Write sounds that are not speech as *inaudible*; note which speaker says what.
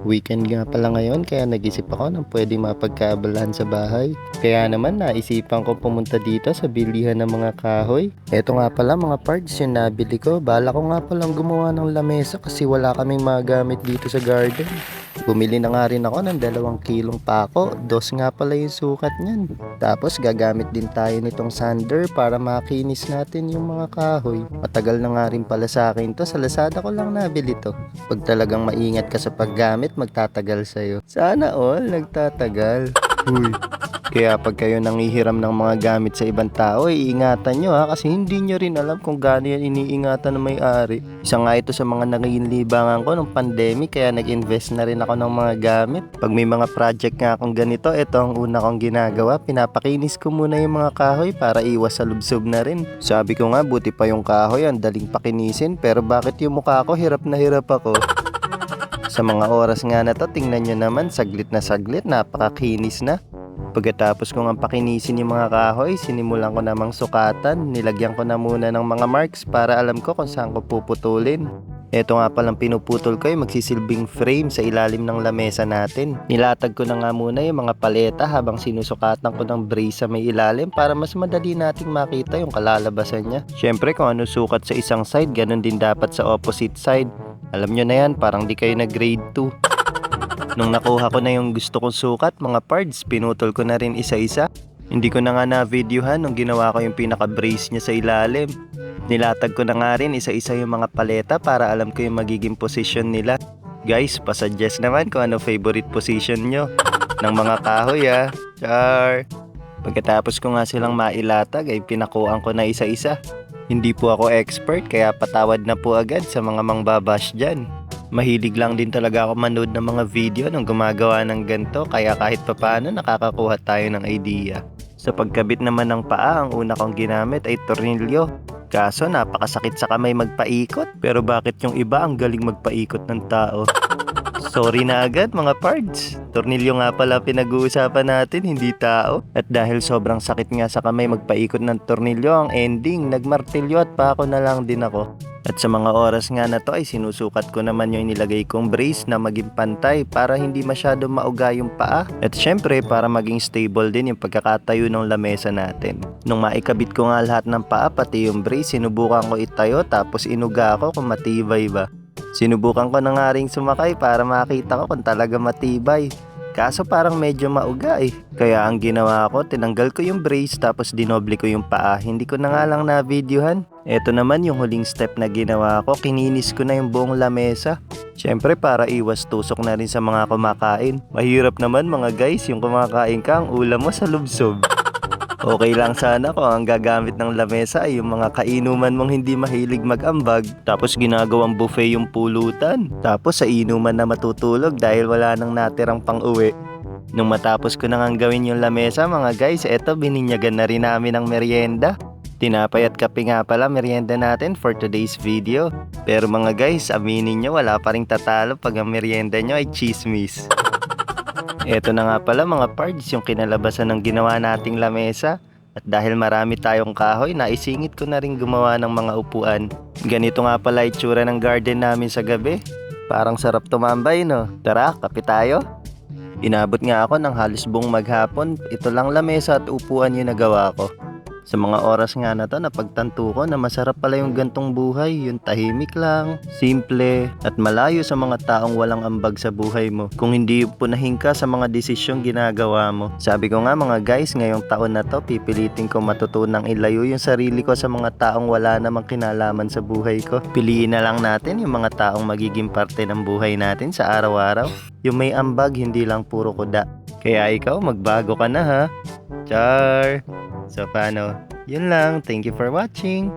Speaker 1: Weekend nga pala ngayon kaya nag-isip ako ng pwede mapagkaabalahan sa bahay. Kaya naman naisipan ko pumunta dito sa bilihan ng mga kahoy. Eto nga pala mga parts yung nabili ko. Bala ko nga palang gumawa ng lamesa kasi wala kaming magamit dito sa garden. Bumili na nga rin ako ng dalawang kilong pako. Dos nga pala yung sukat niyan. Tapos gagamit din tayo nitong sander para makinis natin yung mga kahoy. Matagal na nga rin pala sa akin to. Sa Lazada ko lang nabili to. Pag talagang maingat ka sa paggamit, magtatagal sa'yo. Sana all nagtatagal. Uy. Kaya pag kayo nangihiram ng mga gamit sa ibang tao, iingatan nyo ha kasi hindi nyo rin alam kung gaano yan iniingatan ng may-ari. Isa nga ito sa mga naging libangan ko nung pandemic kaya nag-invest na rin ako ng mga gamit. Pag may mga project nga akong ganito, ito ang una kong ginagawa. Pinapakinis ko muna yung mga kahoy para iwas sa lubsob na rin. Sabi ko nga, buti pa yung kahoy, ang daling pakinisin. Pero bakit yung mukha ko, hirap na hirap ako. Sa mga oras nga na to, tingnan nyo naman, saglit na saglit, napakakinis na. Pagkatapos kong ang pakinisin yung mga kahoy, sinimulan ko namang sukatan. Nilagyan ko na muna ng mga marks para alam ko kung saan ko puputulin. Ito nga palang pinuputol ko ay magsisilbing frame sa ilalim ng lamesa natin. Nilatag ko na nga muna yung mga paleta habang sinusukatan ko ng brace sa may ilalim para mas madali nating makita yung kalalabasan niya. Siyempre kung ano sukat sa isang side, ganun din dapat sa opposite side. Alam nyo na yan, parang di kayo na grade 2. Nung nakuha ko na yung gusto kong sukat, mga parts, pinutol ko na rin isa-isa. Hindi ko na nga na-videohan nung ginawa ko yung pinaka-brace niya sa ilalim. Nilatag ko na nga rin isa-isa yung mga paleta para alam ko yung magiging position nila. Guys, pasuggest naman kung ano favorite position nyo ng mga kahoy ah. Char! Pagkatapos ko nga silang mailatag ay pinakuan ko na isa-isa. Hindi po ako expert kaya patawad na po agad sa mga mangbabash dyan. Mahilig lang din talaga ako manood ng mga video nung gumagawa ng ganito kaya kahit papaano nakakakuha tayo ng idea. Sa pagkabit naman ng paa, ang una kong ginamit ay tornilyo. Kaso napakasakit sa kamay magpaikot pero bakit yung iba ang galing magpaikot ng tao? *laughs* Sorry na agad mga pards. Tornilyo nga pala pinag-uusapan natin, hindi tao. At dahil sobrang sakit nga sa kamay magpaikot ng tornilyo, ang ending, nagmartilyo at pako na lang din ako. At sa mga oras nga na to ay sinusukat ko naman yung nilagay kong brace na maging pantay para hindi masyado mauga yung paa. At syempre para maging stable din yung pagkakatayo ng lamesa natin. Nung maikabit ko nga lahat ng paa pati yung brace, sinubukan ko itayo tapos inuga ako kung matibay ba. Sinubukan ko na nga ring sumakay para makita ko kung talaga matibay. Kaso parang medyo mauga eh. Kaya ang ginawa ko, tinanggal ko yung brace tapos dinoble ko yung paa. Hindi ko na nga lang na-videohan. Ito naman yung huling step na ginawa ko, kininis ko na yung buong lamesa. Siyempre para iwas tusok na rin sa mga kumakain. Mahirap naman mga guys, yung kumakain ka, ang ulam mo sa lubsob. Okay lang sana kung ang gagamit ng lamesa ay yung mga kainuman mong hindi mahilig mag-ambag. Tapos ginagawang buffet yung pulutan. Tapos sa inuman na matutulog dahil wala nang natirang pang uwi. Nung matapos ko na nga gawin yung lamesa mga guys, eto bininyagan na rin namin ng merienda. Tinapay at kape nga pala merienda natin for today's video. Pero mga guys, aminin nyo wala pa rin tatalo pag ang merienda nyo ay chismis. Eto na nga pala mga pards yung kinalabasan ng ginawa nating lamesa. At dahil marami tayong kahoy, naisingit ko na rin gumawa ng mga upuan. Ganito nga pala itsura ng garden namin sa gabi. Parang sarap tumambay no. Tara, kape tayo. Inabot nga ako ng halos buong maghapon. Ito lang lamesa at upuan yung nagawa ko. Sa mga oras nga na to, napagtanto ko na masarap pala yung gantong buhay. Yung tahimik lang, simple, at malayo sa mga taong walang ambag sa buhay mo. Kung hindi punahin ka sa mga desisyong ginagawa mo. Sabi ko nga mga guys, ngayong taon na to, pipilitin ko matutunang ilayo yung sarili ko sa mga taong wala namang kinalaman sa buhay ko. Piliin na lang natin yung mga taong magiging parte ng buhay natin sa araw-araw. Yung may ambag, hindi lang puro kuda. Kaya ikaw, magbago ka na ha. Char! So paano? Yun lang. Thank you for watching.